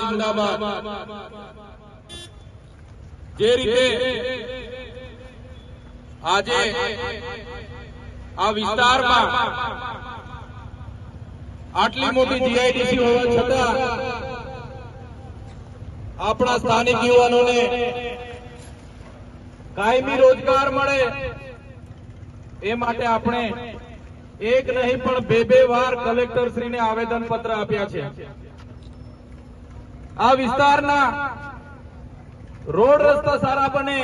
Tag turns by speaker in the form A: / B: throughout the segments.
A: જિંદાબાદ જે રીતે આજે આ વિસ્તારમાં આટલી મોટી જીઆઈડીસી હોવા છતાં આપણા સ્થાનિક યુવાનોને કાયમી રોજગાર મળે એ માટે આપણે એક નહીં પણ બે બે વાર કલેક્ટર શ્રીને આવેદન પત્ર આપ્યા છે. આ વિસ્તારના રોડ રસ્તા સારા બને.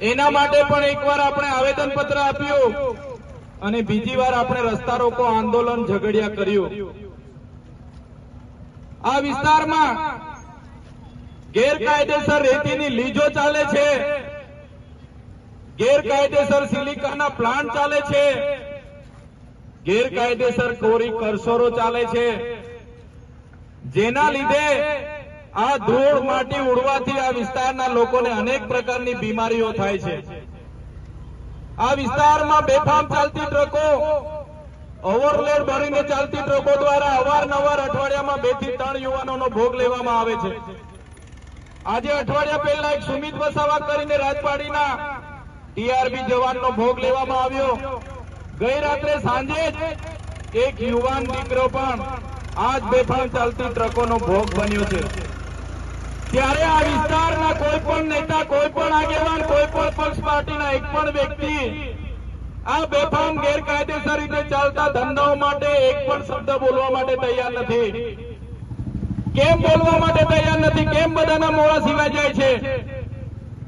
A: એના માટે પણ એકવાર આપણે આવેદન પત્ર આપ્યું અને બીજી વાર આપણે રસ્તા રોકો આંદોલન ઝઘડિયા કર્યું. આ વિસ્તારમાં ગેરકાયદેસર રેતીની લીજો ચાલે છે. ગેરકાયદેસર સિલિકાના પ્લાન્ટ ચાલે છે. ગેરકાયદેસર કોરી કરસોરો ચાલે છે. જેના લીધે આ ધૂળ માટી ઉડવાથી આ વિસ્તારના લોકોને અનેક પ્રકારની બીમારીઓ થાય છે. આ વિસ્તારમાં બેફામ ચાલતી ટ્રકો, ઓવરલોડ ભરીને ચાલતી ટ્રકો દ્વારા અવારનવાર અઠવાડિયામાં બેથી ત્રણ યુવાનોનો ભોગ લેવામાં આવે છે. આજે અઠવાડિયા પહેલા એક સુમિત વસાવા કરીને રાજપાડીના ટીઆરબી જવાનનો ભોગ લેવામાં આવ્યો. ગઈ રાત્રે સાંજે જ એક યુવાન દીકરો પણ આજ બેફામ ચાલતી ટ્રકોનો ભોગ બન્યો છે. ત્યારે આ વિસ્તારના કોઈ પણ નેતા, કોઈ પણ આગેવાન, કોઈ પણ પક્ષ પાર્ટીના એક પણ વ્યક્તિ આ બેફામ ગેરકાયદેસર રીતે ચાલતા ધંધાઓ માટે એક પણ શબ્દ બોલવા માટે તૈયાર નથી. કેમ બોલવા માટે તૈયાર નથી? કેમ બધાના મોડા સિવાય જાય છે?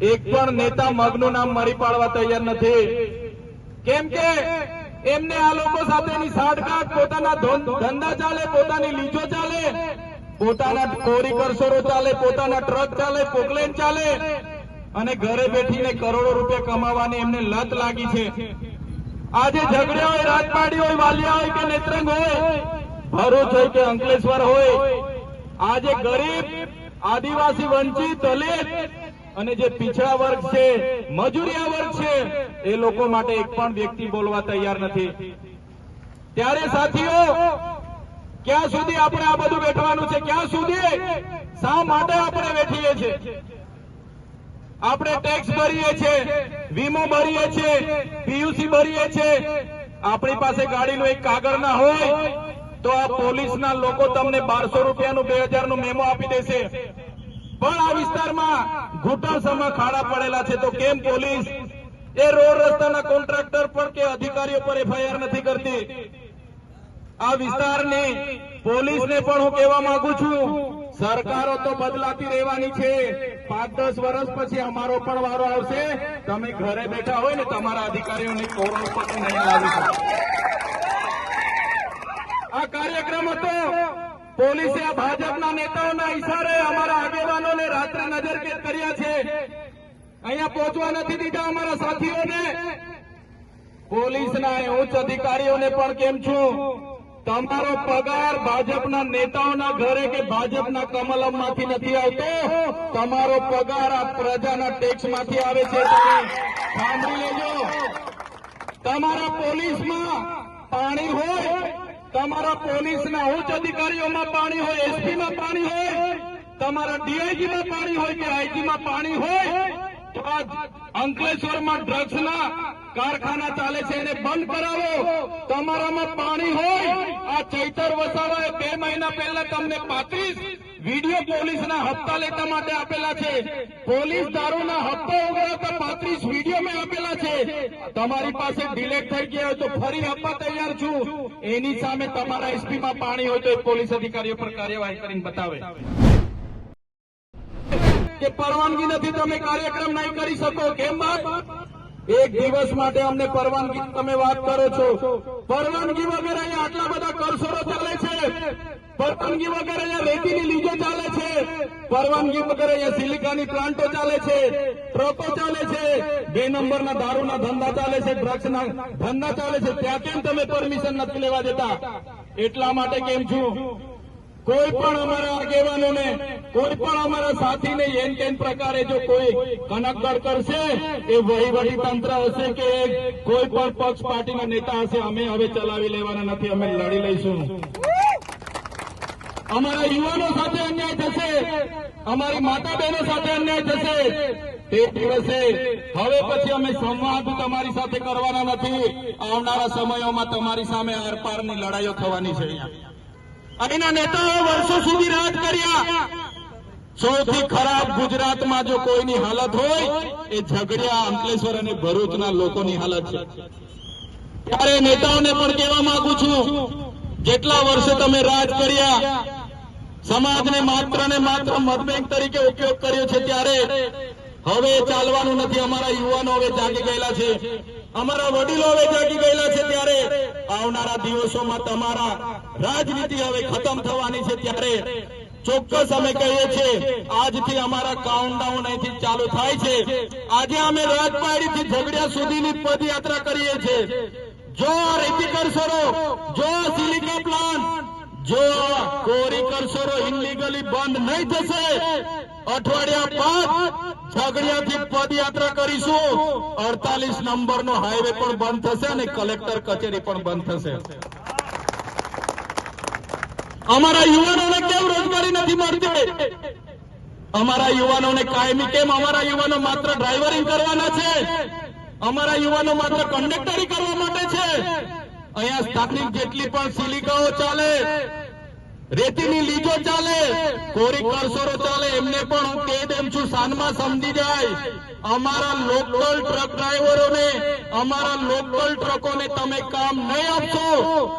A: એક પણ નેતા મગનું નામ મરી પાડવા તૈયાર નથી. કેમ કે એમને આ લોકો સાથેની સાઠગાંઠ પોતાના ધંધા ચાલે, પોતાની લીજો ચાલે. પોતાના કોરી કરસોરો ચાલે, પોતાના ટ્રક ચાલે પોકલેન ચાલે. અને ઘરે બેઠીને કરોડો રૂપિયા કમાવાની એમને લત લાગી છે. આજે ઝઘડે હોય, રાજપાડી હોય, વાલિયા હોય કે નેત્રંગ હોય, ભરૂચ હોય કે અંકલેશ્વર હોય, આજે ગરીબ, આદિવાસી, વંચિત, દલિત અને જે પીછળા વર્ગ છે, મજૂરિયા વર્ગ છે, એ લોકો માટે એક પણ વ્યક્તિ બોલવા તૈયાર નથી. ત્યારે સાથીઓ, ક્યાં સુધી આપણે આ બધું બેઠવાનું છે? ક્યાં સુધી? શા માટે આપણે બેઠીએ છીએ આપણે ટેક્સ ભરીએ છીએ વીમો ભરીએ છીએ પીયુસી ભરીએ છીએ આપણી પાસે ગાડીનો એક કાગળ ના હોય, તો આ પોલીસના લોકો તમને બારસો રૂપિયાનું, બે હજારનું મેમો આપી દેશે. પણ આ વિસ્તારમાં ઘૂંટણસમાં ખાડા પડેલા છે, તો કેમ પોલીસ? એ રોડ રસ્તાના કોન્ટ્રાક્ટર પર કે અધિકારીઓ પર એફઆઈઆર નથી કરતી? આ વિસ્તારની પોલીસને પણ હું કહેવા માંગુ છું, સરકારો તો બદલાતી રહેવાની છે. પાંચ દસ વર્ષ પછી અમારો પણ વારો આવશે. તમે ઘરે બેઠા હોય ને તમારા અધિકારીઓને શકો. આ કાર્યક્રમ હતો. પોલીસે ભાજપના નેતાઓના ઇશારે અમારા આગેવાનોને રાત્રે નજરકેદ કર્યા છે. અહીંયા પહોંચવા નથી દીધા અમારા સાથીઓને. પોલીસના ઉચ્ચ અધિકારીઓને પણ કેમ છું? તમારો પગાર ભાજપના નેતાઓના ઘરે કે ભાજપના કમલમમાંથી નથી આવતો? તમારો પગાર આ પ્રજાના ટેક્સમાંથી આવે છે. સાંભળી લેજો. તમારા પોલીસમાં પાણી હોય તમારા પોલીસના ઉચ્ચ અધિકારીઓમાં પાણી હોય, એસપીમાં પાણી હોય, તમારા ડીઆઈજીમાં પાણી હોય કે આઈજીમાં પાણી હોય, તો અંકલેશ્વરમાં ડ્રગ્સના કારખાના ચાલે છે, એને બંધ કરાવો. તમારામાં પાણી હોય, આ ચૈતર વસાવાએ બે મહિના પહેલા તમને પાંત્રીસ વીડિયો પોલીસના હપ્તા લેતા માટે આપેલા છે. પોલીસ દારૂના હપ્તા ઉગાડતા પાંત્રીસ વીડિયો તમારી પાસે ડિલેટ થઈ ગયા હોય તો ફરી આપવા તૈયાર છું. એની સામે તમારા એસપીમાં પાણી હોય તો એ પોલીસ અધિકારીઓ પર કાર્યવાહી કરીને બતાવે. કે પરવાનગી નથી, તમે કાર્યક્રમ નહીં કરી શકો. કેમ બાપ એક દિવસ માટે અમને પરવાનગી તમે વાત કરો છો. પરવાનગી વગર અહીંયા આટલા બધા કરસોડો ચાલે છે. પરવાનગી વગર અહીંયા રેતીની લીજો ચાલે છે. પરવાનગી વગર અહીંયા સિલિકાની પ્લાન્ટો ચાલે છે. ટ્રકો ચાલે છે. બે નંબરના દારૂના ધંધા ચાલે છે, ડ્રગ્સના ધંધા ચાલે છે. ત્યાં કેમ તમે પરમિશન નથી લેવા દેતા? એટલા માટે કેમ છું? કોઈ પણ અમારા આગેવાનોને કોઈ પણ અમારા સાથીને એન તેન પ્રકારે જો કોઈ કનકગડ કરશે, એ વહીવટી તંત્ર હશે કે કોઈ પણ પક્ષ પાર્ટીના નેતા હશે, અમે હવે ચલાવી લેવાના નથી, અમે લડી લઈશું. અમારા યુવાનો સાથે અન્યાય થશે, અમારી માતા બહેનો સાથે અન્યાય થશે, તે દિવસે હવે પછી અમે સંવાદ તમારી સાથે કરવાના નથી, આવનારા સમયોમાં તમારી સામે આરપારની લડાઈઓ થવાની છે અહીંયા અહીંના નેતાઓ વર્ષો સુધી રાજ કર્યા. સૌથી ખરાબ ગુજરાતમાં જો કોઈની હાલત હોય, એ ઝઘડિયા, અંકલેશ્વર અને ભરૂચના લોકોની હાલત છે. ત્યારે નેતાઓને પણ કહેવા માંગુ છું, જેટલા વર્ષે તમે રાજ કર્યા, સમાજને માત્ર ને માત્ર મતબેંક તરીકે ઉપયોગ કર્યો છે ત્યારે. હવે ચાલવાનું નથી. અમારા યુવાનો હવે જાગી ગયેલા છે. અમારા વડીલો હવે જાગી ગયેલા છે ત્યારે આવનારા દિવસોમાં તમારા રાજનીતિ હવે ખતમ થવાની છે ત્યારે ચોક્કસ અમે કહીએ છીએ, આજથી અમારા કાઉન્ટડાઉન અહીંથી ચાલુ થાય છે. આજે અમે રાજપાડીથી ઝઘડિયા સુધીની પદયાત્રા કરીએ છીએ. જો આ રેતી કરશરો, જો સિલિકા પ્લાન્ટ, જો કોરી કરશરો ઇનલીગલી બંધ નહીં થશે. અઠવાડિયા બાદ ઝઘડિયાથી પદયાત્રા કરીશું. અડતાલીસ નંબરનો હાઈવે પણ બંધ થશે અને કલેક્ટર કચેરી પણ બંધ થશે. અમારા યુવાનોને કેમ રોજગારી નથી મળતી? અમારા યુવાનોને કાયમી કેમ? અમારા યુવાનો માત્ર ડ્રાઈવરિંગ કરવાના છે. અમારા યુવાનો માત્ર કંડક્ટરી કરવા માટે છે. અહીંયા સ્થાનિક જેટલી પણ સિલિકાઓ ચાલે રેતીની લીજો ચાલે, કોરી કરસરો ચાલે, એમને પણ હું કહી દઉં છું, સાનમાં સમજી જાય. અમારા લોકલ ટ્રક ડ્રાઈવરોને, અમારા લોકલ ટ્રકોને તમે કામ નહીં આપશો.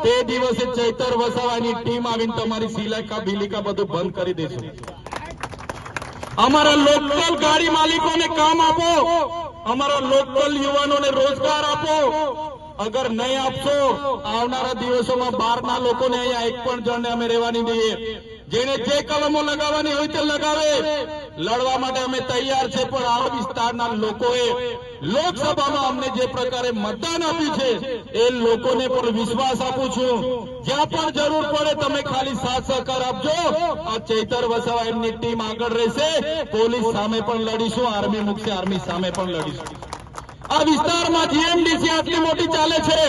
A: તે દિવસે ચૈતર વસાવાની ટીમ આવીને તમારી સિલાકા, બિલિકા બધું બંધ કરી દેશે. અમારા લોકલ ગાડી માલિકોને કામ આપો. અમારા લોકલ યુવાનોને રોજગાર આપો. અગર નહીં આપશો, આવનારા દિવસોમાં બહારના લોકોને અહીંયા એક પણ જણને અમે રહેવાની દઈએ જેને જે કલમો લગાવવાની હોય તે લગાવે. લડવા માટે અમે તૈયાર છે, પણ આ વિસ્તારના લોકોએ લોકસભામાં અમને જે પ્રકારે મતદાન આપ્યું છે, એ લોકોને પણ વિશ્વાસ આપું છું. જ્યાં પણ જરૂર પડે તમે ખાલી સાથ સહકાર આપજો. આ ચૈતર વસાવા એમની ટીમ આગળ રહેશે. પોલીસ સામે પણ લડીશું, આર્મી મુકશે આર્મી સામે પણ લડીશું. આ વિસ્તારમાં જીએમડીસી આટલી મોટી ચાલે છે.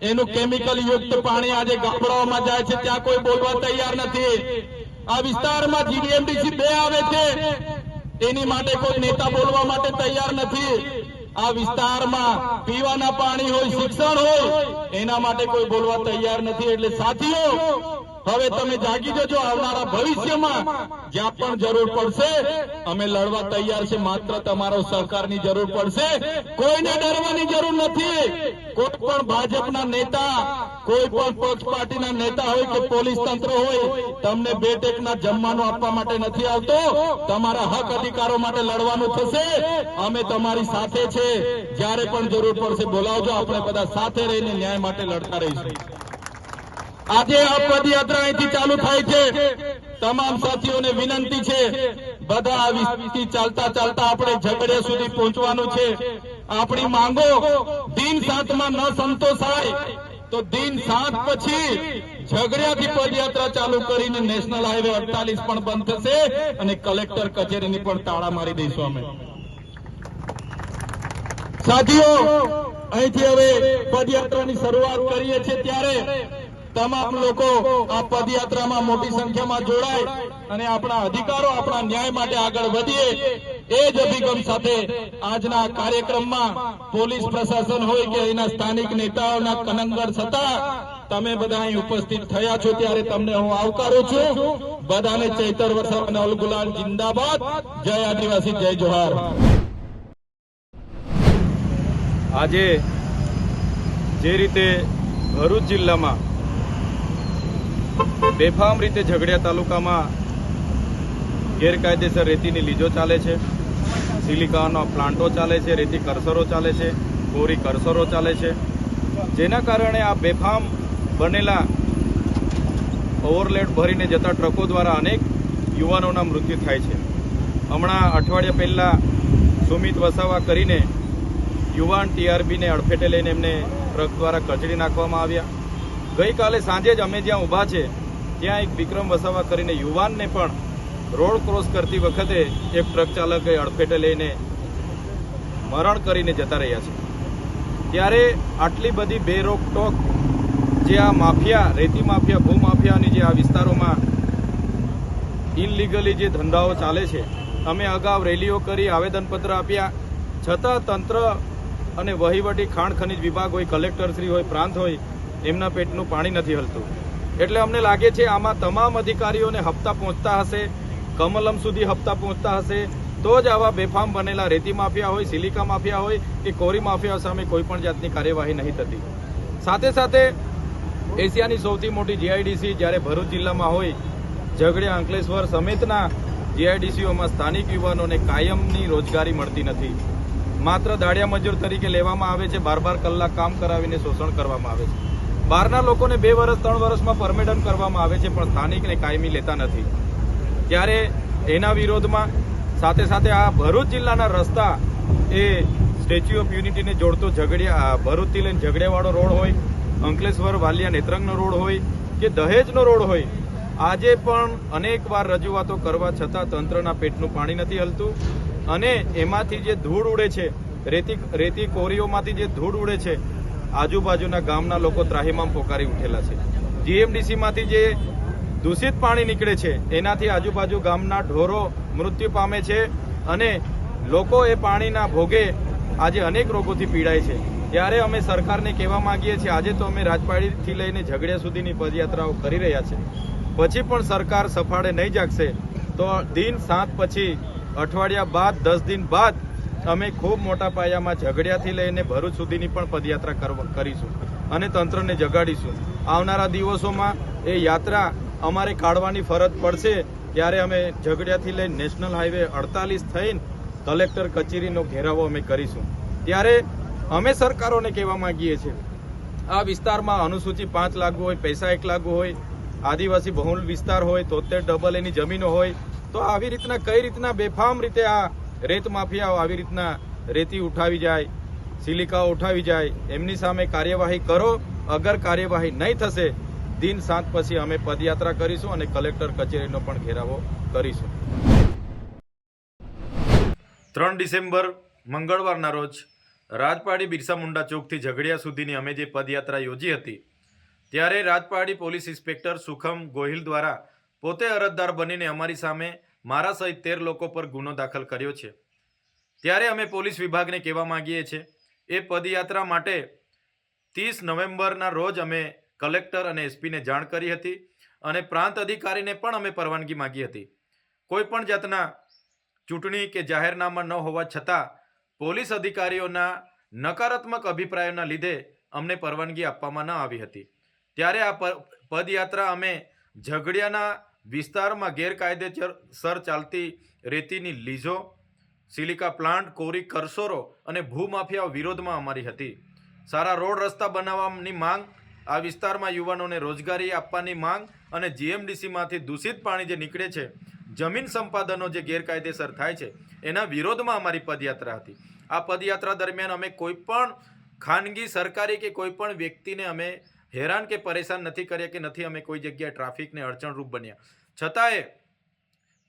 A: એનું કેમિકલ યુક્ત પાણી આજે ગામડાઓમાં જાય છે. ત્યાં કોઈ બોલવા તૈયાર નથી. આ વિસ્તારમાં જીએમડીસી બે આવે છે. એની માટે કોઈ નેતા બોલવા માટે તૈયાર નથી. આ વિસ્તારમાં પીવાના પાણી હોય, શિક્ષણ હોય, એના માટે કોઈ બોલવા તૈયાર નથી. એટલે સાથીઓ હવે તમે જાગી જજો આવનારા ભવિષ્યમાં. જ્યાં પણ જરૂર પડશે, અમે લડવા તૈયાર છે. માત્ર તમારો સહકારની જરૂર પડશે. કોઈને ડરવાની જરૂર નથી. કોઈ પણ ભાજપના નેતા, કોઈ પણ પક્ષ પાર્ટીના નેતા હોય કે પોલીસ તંત્ર હોય, તમને બે ટેકના જમવાનું આપવા માટે નથી આવતો. તમારા હક અધિકારો માટે લડવાનું થશે. અમે તમારી સાથે છે. જ્યારે પણ જરૂર પડશે, બોલાવજો. આપણે બધા સાથે રહીને ન્યાય માટે લડતા રહીશું. આજે આ પદયાત્રા અહીંથી ચાલુ થાય છે. તમામ સાથીઓને વિનંતી છે, બધા આ વિસ્તારથી ચાલતા ચાલતા આપણે ઝઘડે સુધી પહોંચવાનું છે. આપણી માંગો, દિન સાતમાં ન સંતોષાય, તો દિન સાત પછી ઝઘડિયાથી પદયાત્રા ચાલુ કરીને નેશનલ હાઈવે અડતાલીસ પણ બંધ થશે અને કલેક્ટર કચેરીની પણ તાળા મારી દઈશું અમે. સાથીઓ, અહીંથી હવે પદયાત્રાની શરૂઆત કરીએ છીએ ત્યારે તમામ લોકો આ પદયાત્રામાં મોટી સંખ્યામાં જોડાય અને આપણા અધિકારો આપણા ન્યાય માટે આગળ વધીએ, એ જ અભિગમ સાથે આજના કાર્યક્રમમાં પોલીસ પ્રશાસન હોય કે અહીંના સ્થાનિક નેતાઓના કનંગર છતાં તમે બધા અહીં ઉપસ્થિત થયા છો ત્યારે તમને હું આવકારું છું. બધાને ચૈતર વર્ષ નવલ ગુલાલ જિંદાબાદ. જય આદિવાસી, જય જોહાર.
B: આજે જે રીતે ભરૂચ જિલ્લામાં બેફામ રીતે ઝઘડિયા તાલુકામાં ગેરકાયદેસર રેતીની લીજો ચાલે છે. સિલિકાના પ્લાન્ટો ચાલે છે, રેતી કરસરો ચાલે છે કોરી કરસરો ચાલે છે. જેના કારણે આ બેફામ બનેલા ઓવરલેડ ભરીને જતા ટ્રકો દ્વારા અનેક યુવાનોના મૃત્યુ થાય છે. હમણાં અઠવાડિયા પહેલાં સુમિત વસાવા કરીને યુવાન ટીઆરબીને અડફેટે લઈને એમને ટ્રક દ્વારા કચડી નાખવામાં આવ્યા. ગઈકાલે સાંજે જ અમે જ્યાં ઊભા છે, ત્યાં એક વિક્રમ વસાવા કરીને યુવાનને પણ રોડ ક્રોસ કરતી વખતે એક ટ્રક ચાલકે અડફેટે લઈને મરણ કરીને જતા રહ્યા છે. ત્યારે આટલી બધી બેરોકટોક જે આ માફિયા, રેતી માફિયા, ભૂ માફિયાની જે આ વિસ્તારોમાં ઇનલીગલી જે ધંધાઓ ચાલે છે, અમે અગાઉ રેલીઓ કરી, આવેદનપત્ર આપ્યા. છતાં તંત્ર અને વહીવટી ખાણ ખનિજ વિભાગ હોય, કલેક્ટરશ્રી હોય, પ્રાંત હોય એમના પેટનું પાણી નથી હલતું. એટલે અમને લાગે છે આમાં તમામ અધિકારીઓને હપ્તા પહોંચતા હશે, કમલમ સુધી હપ્તા પહોંચતા હશે, તો જ આવા બેફામ બનેલા રેતી માફિયા હોય, સિલિકા માફિયા હોય કે કોરી માફિયા સામે કોઈ પણ જાતની કાર્યવાહી નહીં થતી. સાથે સાથે એશિયાની સૌથી મોટી જીઆઈડીસી જ્યારે ભરૂચ જિલ્લામાં હોય, ઝઘડિયા, અંકલેશ્વર સમેતના જીઆઈડીસીઓમાં સ્થાનિક યુવાનોને કાયમની રોજગારી મળતી નથી. માત્ર દાડિયા મજૂર તરીકે લેવામાં આવે છે, બાર બાર કલાક કામ કરાવીને શોષણ કરવામાં આવે છે. બહારના લોકોને બે વર્ષ ત્રણ વર્ષમાં પરમિટન કરવામાં આવે છે, પણ સ્થાનિકને કાયમી લેતા નથી. ત્યારે એના વિરોધમાં સાથે સાથે આ ભરૂચ જિલ્લાના રસ્તા એ સ્ટેચ્યુ ઓફ યુનિટીને જોડતો ઝઘડિયા ભરૂચથી લઈને ઝઘડિયાવાળો રોડ હોય, અંકલેશ્વર, વાલિયા, નેત્રંગનો રોડ હોય કે દહેજનો રોડ હોય, આજે પણ અનેક વાર રજૂઆતો કરવા છતાં તંત્રના પેટનું પાણી નથી હલતું. અને એમાંથી જે ધૂળ ઉડે છે, રેતી રેતી કોરીઓમાંથી જે ધૂળ ઉડે છે આજુબાજુના ગામના લોકો ત્રાહીમામ પોકારી ઉઠેલા છે. જીએમડીસીમાંથી જે દૂષિત પાણી નીકળે છે, એનાથી આજુબાજુ ગામના ઢોરો મૃત્યુ પામે છે અને લોકો એ પાણીના ભોગે આજે અનેક રોગોથી પીડાય છે. ત્યારે અમે સરકારને કહેવા માંગીએ છીએ, આજે તો અમે રાજપાડીથી લઈને ઝઘડિયા સુધીની પદયાત્રાઓ કરી રહ્યા છે. પછી પણ સરકાર સફાળે નહીં જાગશે, તો દિન સાત પછી, અઠવાડિયા બાદ, દસ દિન બાદ અમે ખૂબ મોટા પાયામાં ઝઘડિયાથી લઈને ભરૂચ સુધીની પણ પદયાત્રા કરીશું અને તંત્રને જગાડીશું. આવનારા દિવસોમાં એ યાત્રા અમારે કાઢવાની ફરજ પડશે ત્યારે અમે ઝઘડિયાથી લઈને નેશનલ હાઈવે અડતાલીસ થઈને કલેક્ટર કચેરીનો ઘેરાવો અમે કરીશું. ત્યારે અમે સરકારોને કહેવા માંગીએ છીએ, આ વિસ્તારમાં અનુસૂચિ પાંચ લાગુ હોય, પૈસા એક લાગુ હોય, આદિવાસી બહુલ વિસ્તાર હોય, તોતેર ડબલ એની જમીનો હોય, તો આવી રીતના કઈ રીતના બેફામ રીતે આ રેત માફિયાઓ આવી રીતના રેતી ઉઠાવી જાય સિલિકા ઉઠાવી જાય, એમની સામે કાર્યવાહી કરો, અગર કાર્યવાહી નહીં થશે, દિન સાત પછી અમે પદયાત્રા કરીશું અને કલેક્ટર કચેરીનો પણ ઘેરાવો કરીશું. ત્રણ ડિસેમ્બર, મંગળવારના રોજ, રાજપાડી બિરસા મુંડા ચોકથી ઝઘડિયા સુધીની અમે જે પદયાત્રા યોજી હતી, ત્યારે રાજપાડી પોલીસ ઇન્સ્પેક્ટર સુખમ ગોહિલ દ્વારા પોતે અરજદાર બનીને અમારી સામે મારા સહિત તેર લોકો પર ગુનો દાખલ કર્યો છે. ત્યારે અમે પોલીસ વિભાગને કહેવા માંગીએ છીએ એ પદયાત્રા માટે ત્રીસ નવેમ્બરના રોજ અમે કલેક્ટર અને એસપીને જાણ કરી હતી અને પ્રાંત અધિકારીને પણ અમે પરવાનગી માગી હતી. કોઈ પણ જાતના ચૂંટણી કે જાહેરનામા ન હોવા છતાં પોલીસ અધિકારીઓના નકારાત્મક અભિપ્રાયોના લીધે અમને પરવાનગી આપવામાં ન આવી હતી. ત્યારે આ પદયાત્રા અમે ઝઘડિયાના વિસ્તારમાં ગેરકાયદેસર ચાલતી રેતીની લીઝો, સિલિકા પ્લાન્ટ, કોરી કરસોરો અને ભૂમાફિયા વિરોધમાં અમારી હતી. સારા રોડ રસ્તા બનાવવાની માંગ, આ વિસ્તારમાં યુવાનોને રોજગારી આપવાની માંગ અને જીએમડીસીમાંથી દૂષિત પાણી જે નીકળે છે, જમીન સંપાદનો જે ગેરકાયદેસર થાય છે, એના વિરોધમાં અમારી પદયાત્રા હતી. આ પદયાત્રા દરમિયાન અમે કોઈ પણ ખાનગી, સરકારી કે કોઈ પણ વ્યક્તિને અમે હેરાન કે પરેશાન નથી કર્યા કે નથી અમે કોઈ જગ્યાએ ટ્રાફિકને અડચણરૂપ બન્યા. છતાંય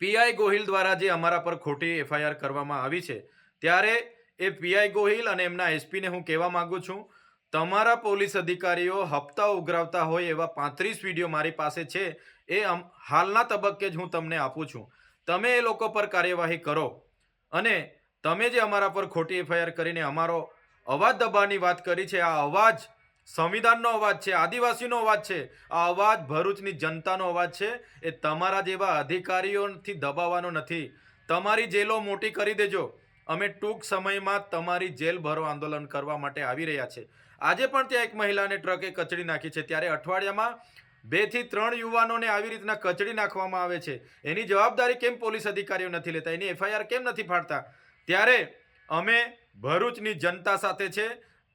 B: પીઆઈ ગોહિલ દ્વારા જે અમારા પર ખોટી એફઆઈઆર કરવામાં આવી છે, ત્યારે એ પીઆઈ ગોહિલ અને એમના એસપીને હું કહેવા માગું છું, તમારા પોલીસ અધિકારીઓ હપ્તા ઉઘરાવતા હોય એવા પાંત્રીસ વીડિયો મારી પાસે છે, એ હાલના તબક્કે જ હું તમને આપું છું. તમે એ લોકો પર કાર્યવાહી કરો અને તમે જે અમારા પર ખોટી એફઆઈઆર કરીને અમારો અવાજ દબાવવાની વાત કરી છે, આ અવાજ સંવિધાનનો અવાજ છે, આદિવાસીનો અવાજ છે. આ અવાજ ભરૂચની જનતાનો અવાજ છે. એ તમારા જેવા અધિકારીઓથી દબાવવાનો નથી. તમારી જેલો મોટી કરી દેજો. અમે ટૂંક સમયમાં તમારી જેલ ભરો આંદોલન કરવા માટે આવી રહ્યા છે. આજે પણ ત્યાં એક મહિલાને ટ્રકે કચડી નાખી છે. ત્યારે અઠવાડિયામાં બેથી ત્રણ યુવાનોને આવી રીતના કચડી નાખવામાં આવે છે. એની જવાબદારી કેમ પોલીસ અધિકારીઓ નથી લેતા? એની એફઆઈઆર કેમ નથી ફાડતા? ત્યારે અમે ભરૂચની જનતા સાથે છે.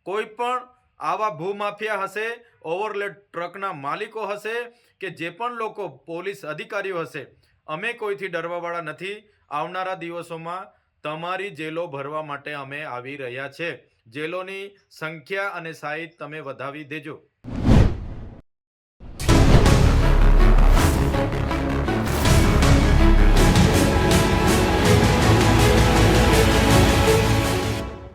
B: કોઈ પણ આવા ભૂમાફિયા હશે ઓવરલેડ ટ્રકના માલિકો હશે કે જે પણ લોકો પોલીસ અધિકારીઓ હશે, અમે કોઈથી ડરવાવાળા નથી. આવનારા દિવસોમાં તમારી જેલો ભરવા માટે અમે આવી રહ્યા છે. જેલોની સંખ્યા અને સાઈઝ તમે વધાવી દેજો.